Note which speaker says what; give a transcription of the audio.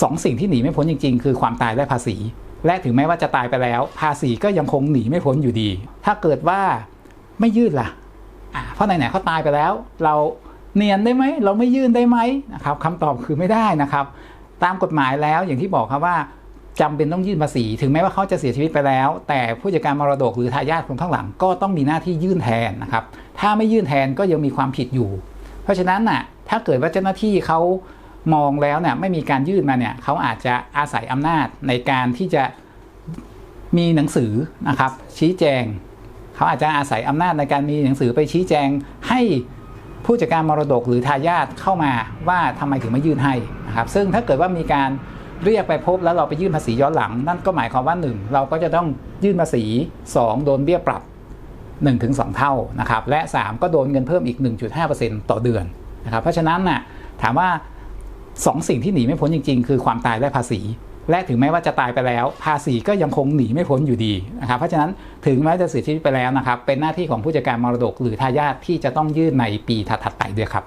Speaker 1: สองสิ่งที่หนีไม่พ้นจริง ๆ คือความตายและภาษี และถึงแม้ว่าจะตายไปแล้ว ภาษีก็ยังคงหนีไม่พ้นอยู่ดี ถ้าเกิดว่าไม่ยื่นล่ะอะเพราะไหนๆเขาตายไปแล้ว เราเนียนได้ไหมเราไม่ยื่นได้ไหมนะครับคำตอบคือไม่ได้นะครับ ตามกฎหมายแล้วอย่างที่บอกครับว่าจำเป็นต้องยื่นภาษี ถึงแม้ว่าเขาจะเสียชีวิตไปแล้ว แต่ผู้จัดการมรดกหรือทายาทคนข้างหลังก็ต้องมีหน้าที่ยื่นแทนนะครับถ้าไม่ยื่นแทนก็ยังมีความผิดอยู่ เพราะฉะนั้นน่ะถ้าเกิดว่าเจ้าหน้าที่เขา มองแล้วเนี่ยไม่มีการยื่นมาเนี่ยเขาอาจจะอาศัยอำนาจในการที่จะมีหนังสือนะครับชี้แจง เขาอาจจะอาศัยอำนาจในการมีหนังสือไปชี้แจงให้ผู้จัดการมรดกหรือทายาทเข้ามาว่าทำไมถึงไม่ยื่นให้นะครับซึ่งถ้าเกิดว่ามีการเรียกไปพบแล้วเราไปยื่นภาษีย้อนหลัง นั่นก็หมายความว่า 1 เราก็จะต้องยื่นภาษี 2 โดนเบี้ยปรับ 1-2 เท่านะครับและ 3 ก็โดนเงินเพิ่มอีก 1.5%ต่อเดือนนะครับเพราะฉะนั้นน่ะถามว่า สองสิ่งที่หนีไม่พ้นจริง ๆ คือความตายและภาษี และถึงแม้ว่าจะตายไปแล้ว ภาษีก็ยังคงหนีไม่พ้นอยู่ดีนะครับเพราะฉะนั้นถึงแม้จะเสียชีวิตไปแล้วนะครับ เป็นหน้าที่ของผู้จัดการมรดก หรือทายาทที่จะต้องยื่นในปีถัดๆไปด้วยครับ